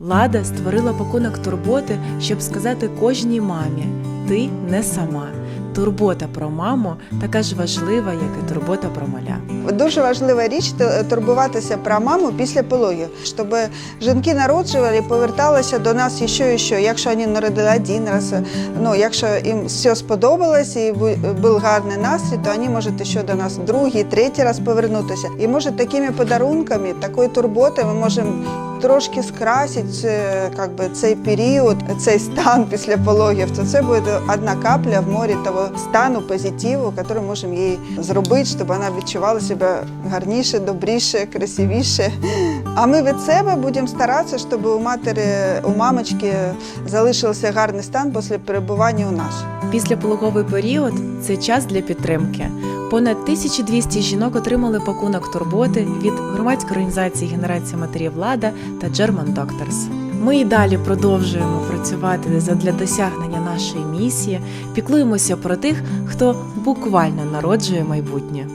Лада створила пакунок турботи, щоб сказати кожній мамі: ти не сама. Турбота про маму така ж важлива, як і турбота про маля. Дуже важлива річ турбуватися про маму після пологів, щоб жінки народжували поверталися до нас ще і ще. Якщо вони народили один раз, ну якщо їм все сподобалось і був гарний настрій, то вони можуть ще до нас другий, третій раз повернутися. І може такими подарунками, такою турботою ми можемо трошки скрасити е, би, цей період, цей стан після пологів. То це буде одна капля в морі того стану позитиву, який можемо їй зробити, щоб вона відчувала себе гарніше, добріше, красивіше. А ми від себе будемо старатися, щоб у матері, у мамочки залишився гарний стан після перебування у нас. Післяпологовий період це час для підтримки. Понад 1200 жінок отримали пакунок турботи від громадської організації Генерація матерів Влада та German Doctors. Ми і далі продовжуємо працювати задля досягнення нашої місії, піклуємося про тих, хто буквально народжує майбутнє.